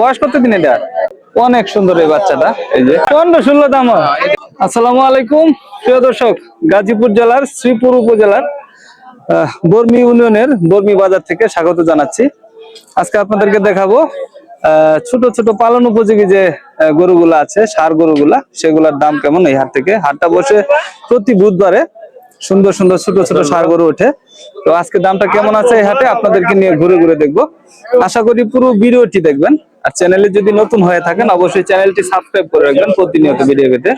বয়স কত দিন এটা? অনেক সুন্দর এই বাচ্চাটা। এই যে পনেরো ষোলো দাম। আসসালামু আলাইকুম। প্রিয় দর্শক, গাজীপুর জেলার শ্রীপুর উপজেলার বর্মি ইউনিয়নের বর্মি বাজার থেকে স্বাগত জানাচ্ছি। আজকে আপনাদেরকে দেখাবো ছোট ছোট পালন উপযোগী যে গরুগুলা আছে, সার গরুগুলা, সেগুলোর দাম কেমন এই হাট থেকে? হাটটা বসে প্রতি বুধবারে সুন্দর সুন্দর ছোট ছোট সার গরু ওঠে। তো আজকে দামটা কেমন আছে এই হাটে? আপনাদেরকে নিয়ে ঘুরে ঘুরে দেখব। আশা করি পুরো ভিডিওটি দেখবেন। আর চ্যানেলে যদি নতুন হয়ে থাকেন অবশ্যই চ্যানেলটি সাবস্ক্রাইব করে রাখবেন প্রতিনিয়ত ভিডিও পেতে।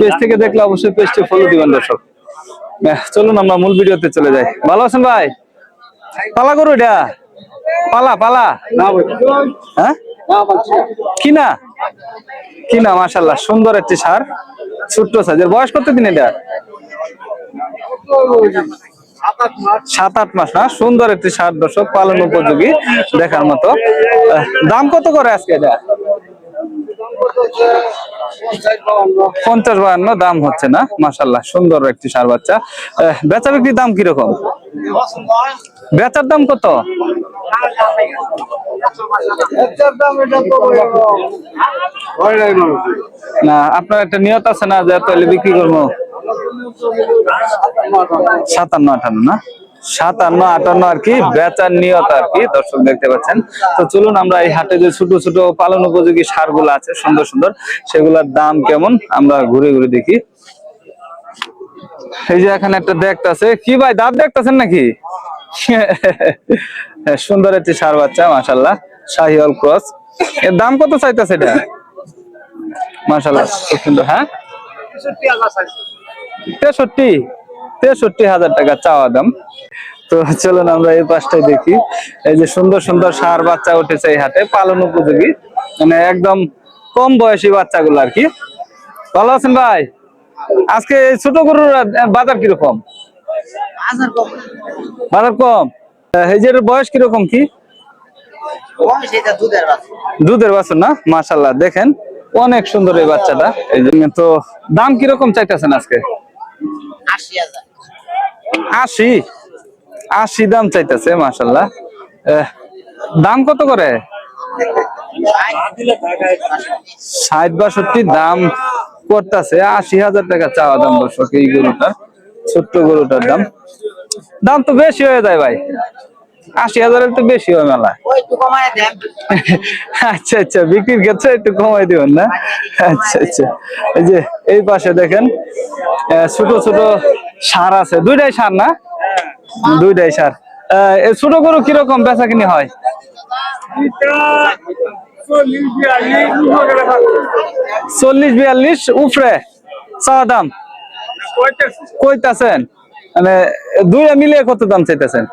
পেজ থেকে দেখলে অবশ্যই পেজটি ফলো দিবেন দর্শক। চলুন আমরা মূল ভিডিওতে চলে যাই। ভালো আছেন ভাই? পালা করো এটা? পালা পালা? হ্যাঁ? কিনা? কিনা মাশাল্লাহ সুন্দর একটি সার। ছোট্ট সাইজের বয়স কত দিন এটা? সাত আট মাস না? সুন্দর একটি সার দর্শক পালন উপযোগী দেখার মতো। দাম কত করে আজকে এটা? পঞ্চাশ বাহান্ন, দাম হচ্ছে না? মাসাল্লাহ সুন্দর একটি সার বাচ্চা। বেচা বিক্রির দাম কীরকম? বেচার দাম কত? না, আপনার একটা নিয়ত আছে না যে বিক্রি করব? সাতান্ন, আটান্ন না? সাতান্ন, আটান্ন আর কি, বেচার নিয়ত আর কি, দর্শক দেখতে পাচ্ছেন। তো চলুন আমরা এই হাটে যে ছোট ছোট পালন উপযোগী সার আছে, সুন্দর সুন্দর, সেগুলোর দাম কেমন আমরা ঘুরে ঘুরে দেখি। এই যে এখানে একটা দেখতেছে। কি ভাই, দাঁত দেখতেছেন নাকি? সুন্দর একটি সার বাচ্চা মাসাল্লাহ শাহিওয়াল ক্রস। এর দাম কত চাইতেছে এটা? মাসাল্লাহ খুব সুন্দর হ্যাঁ? তেষট্টি তেষট্টি হাজার টাকা চাওয়া দাম। তো চলুন আমরা এই পাশটাই দেখি। এই যে সুন্দর সুন্দর সার বাচ্চা উঠেছে এই হাটে পালন উপযোগী। মানে একদম কম বয়সী বাচ্চাগুলো আর কি। ভালো আছেন ভাই? আজকে ছোট গরুর বাজার কীরকম? বাজার কম। এই যে বয়স কীরকম কি? দুধের বাছুর। না? মাশাল্লাহ দেখেন। অনেক সুন্দর এই বাচ্চাটা। এই জন্য তো দাম কীরকম চাইতেছেন আজকে? আশি আশি? দাম চাইতেছে মাসাল্লাহ দাম কত করে? ষাট বাষট্টি দাম করতেছে, আশি হাজার টাকা চাওয়া দাম দর্শক, এই গরুটার, ছোট্ট গরুটার দাম। দাম তো বেশি হয়ে যায় ভাই। আশি হাজারের তো বেশি হয় মেলা আচ্ছা আচ্ছা বিক্রির ক্ষেত্রে একটু কমাই দিবেন না? আচ্ছা আচ্ছা। এই যে এই পাশে দেখেন ছোট ছোট সার আছে। দুইটাই সার না? দুইটাই সার। আহ, ছোট গরু কীরকম বেচা কিনি হয় চল্লিশ বিয়াল্লিশ উপরে চাওয়া দাম? কইতাছেন? মানে দুইটা মিলিয়ে কত দাম চাইতেছেন?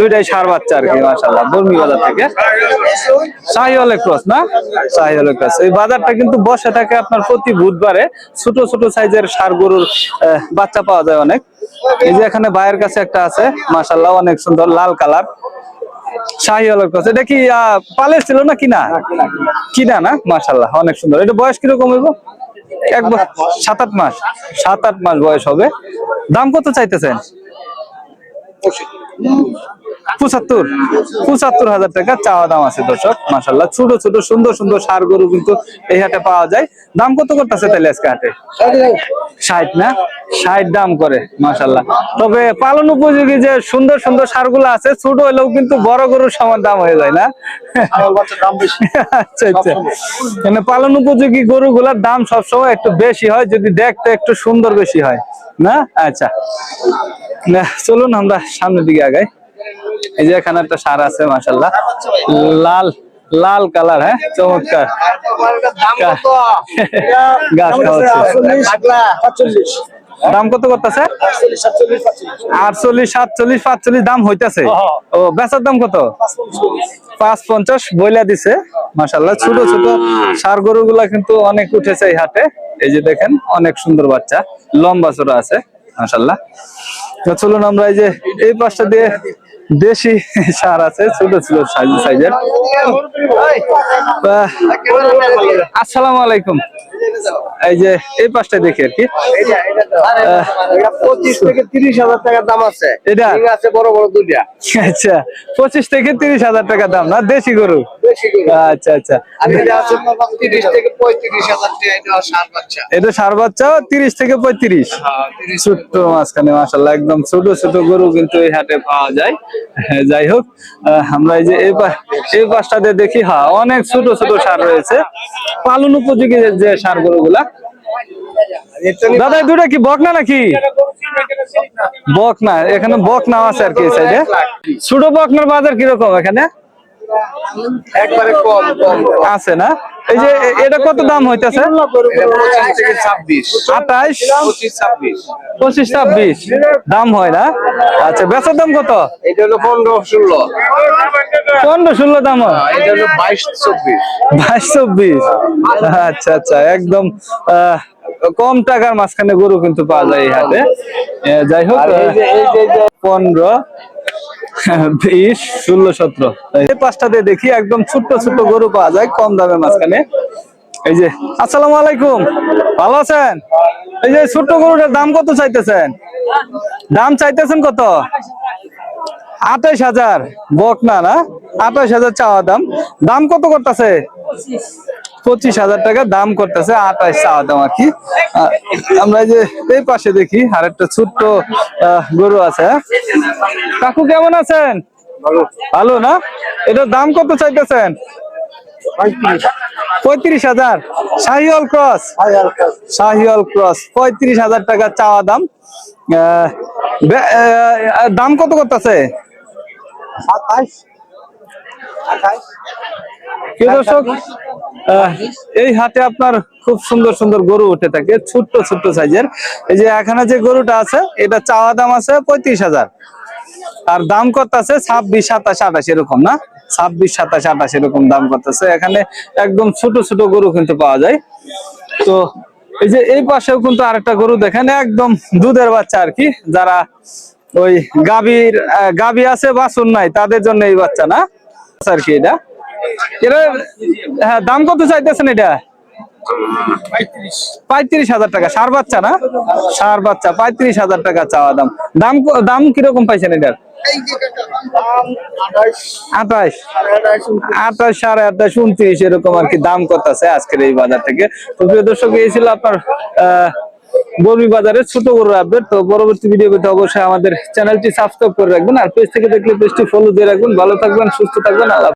দুইটাই সার বাচ্চা থেকে। আপনার প্রতি বুধবারে। ছোট ছোট সাইজের সার গরুর বাচ্চা পাওয়া যায় অনেক। এই যে এখানে ভাইয়ের কাছে একটা আছে মাসাল্লাহ অনেক সুন্দর, লাল কালার। শাহিওয়াল ক্রস এটা কি পালের ছিল না কিনা? কিনা না মাসাল্লাহ অনেক সুন্দর। এটা বয়স কীরকম হইব? এক বছর সাত আট মাস সাত আট মাস বয়স হবে। দাম কত চাইতেছেন? পঁচাত্তর। পঁচাত্তর হাজার টাকা চাওয়া দাম আছে দর্শক মাসাল্লাহ ছোট ছোট সুন্দর সুন্দর সার গরু কিন্তু এই হাটে পাওয়া যায়। দাম কত করতেছে তাহলে আজকে হাটে? ষাট না? ষাট দাম করে মাসাল্লাহ তবে পালন উপযোগী যে সুন্দর সুন্দর সার সারগুলো আছে ছোট হলেও কিন্তু বড় গরুর সমান দাম হয়ে যায় না? আচ্ছা আচ্ছা। মানে পালন উপযোগী গরুগুলার দাম সবসময় একটু বেশি হয় যদি দেখতে একটু সুন্দর বেশি হয় না? আচ্ছা। না চলুন আমরা সামনের দিকে আগাই। এই যে এখানে একটা সার আছে মাসাল্লাহ লাল লাল কালার হ্যাঁ? চমৎকার। গাছ দাম কত? করতেছে? আটচল্লিশ সাতচল্লিশ পাঁচচল্লিশ দাম হইতাছে। ও বেচার দাম কত? পাঁচ পঞ্চাশ বইলা দিছে মাসাল্লাহ ছোট ছোট সার গরু গুলা কিন্তু অনেক উঠেছে এই হাটে। এই যে দেখেন অনেক সুন্দর বাচ্চা। লম্বা চোরা আছে মাসাল্লাহ তো চলুন আমরা এই যে এই পাশটা দিয়ে দেশি সার আছে ছোট ছোট সাইজ সাইজের। আসসালামু আলাইকুম। এই যে এই পাশটা দেখি আর কি। পঁচিশ থেকে তিরিশ হাজার টাকা দাম আছে। এটা? আছে বড় বড় দুইটা। আচ্ছা পঁচিশ থেকে তিরিশ হাজার টাকা দাম না? দেশি গরু? আচ্ছা আচ্ছা। এটা সার বাচ্চা। তিরিশ থেকে পঁয়ত্রিশ। ছোট্ট মাঝখানে মাসাল্লাহ একদম ছোট ছোট গরু কিন্তু এই হাটে পাওয়া যায়। হ্যাঁ, যাই হোক আমরা এই যে এই পাশটাতে দেখি হ্যাঁ অনেক ছোট ছোট সার রয়েছে। পালন উপযোগী যে- সার গরুগুলা দাদা দুটা কি বকনা নাকি? বকনা, এখানে বকনা আছে আর কি সাইডে ছোট বকনার বাজার কীরকম এখানে? একবারে কম কম। আছে না? এই যে এটা কত দাম হইতেছে? এটা পঁচিশ থেকে আঠাইশ? পঁচিশ ছাব্বিশ। দাম হয় না? আচ্ছা বেচার দাম কত? এটা হলো পনেরো ষোলো। পনেরো ষোলো দাম হয়। এটা হলো বাইশ চব্বিশ। বাইশ চব্বিশ। আচ্ছা আচ্ছা একদম আহ, কম টাকার মাঝখানে গরু কিন্তু পাওয়া যায় এই হাটে। যাই হোক পনেরো, বিশ, ষোলো, সতেরো। এই পাঁচটাতে দেখি একদম ছোট্ট ছোট্ট গরু পাওয়া যায়, কম দামের মাঝখানে। এই যে, আসসালামু আলাইকুম। ভালো আছেন? এই যে ছোট্ট গরুটার দাম কত চাইতেছেন? দাম চাইতেছেন কত? আঠাইশ হাজার। বক না না? আঠাইশ হাজার চাওয়া দাম। দাম কত করতেছে? পঁচিশ হাজার টাকা দাম করতেছে আঠাইশ চাওয়া দাম আর কি। আমরা এই যে এই পাশে দেখি আর একটা ছোট্ট গরু আছে হ্যাঁ? কাকু কেমন আছেন? ভালো না? এটার দাম কত চাইতেছেন? পঁয়ত্রিশ হাজার। শাহিওয়াল ক্রস? শাহিওয়াল ক্রস পঁয়ত্রিশ হাজার টাকা চাওয়া দাম। দাম কত করতেছে? দর্শক আহ, এই হাটে আপনার খুব সুন্দর সুন্দর গরু উঠে থাকে, ছোট্ট ছোট্ট সাইজের। এই যে এখানে যে গরুটা আছে, এটা চাওয়া দাম আছে পঁয়ত্রিশ হাজার। আর দাম করতেছে ছাব্বিশ, সাতাশ, আঠাশ এরকম না? ছাব্বিশ, সাতাশ, আঠাশ এরকম দাম করতেছে। এখানে একদম ছোট ছোট গরু কিন্তু পাওয়া যায়। তো এই যে এই পাশেও কিন্তু আরেকটা গরু দেখেন, একদম দুধের বাচ্চা আর কি, যারা ওই গাভীর গাভী আছে বাছুর নাই তাদের জন্য এই বাচ্চা না? আর কি এটা। এটা হ্যাঁ দাম কত চাইতেছেন এটা? পঁয়ত্রিশ। হাজার টাকা সার বাচ্চা না? সার বাচ্চা পঁয়ত্রিশ হাজার টাকা চাওয়া দাম। দাম দাম কীরকম পাইছেন এটার? আঠাশ। আঠাশ সাড়ে আঠাশ উনত্রিশ এরকম আর কি দাম আজকের এই বাজার থেকে। তো প্রিয় দর্শক এই ছিল আপনার আহ বাজারের ছোট বড় আপডেট তো পরবর্তী ভিডিও পেতে অবশ্যই আমাদের চ্যানেলটি সাবস্ক্রাইব করে রাখবেন আর পেজ থেকে দেখলে পেজটি ফলো দিয়ে রাখবেন। ভালো থাকবেন সুস্থ থাকবেন আল্লাহ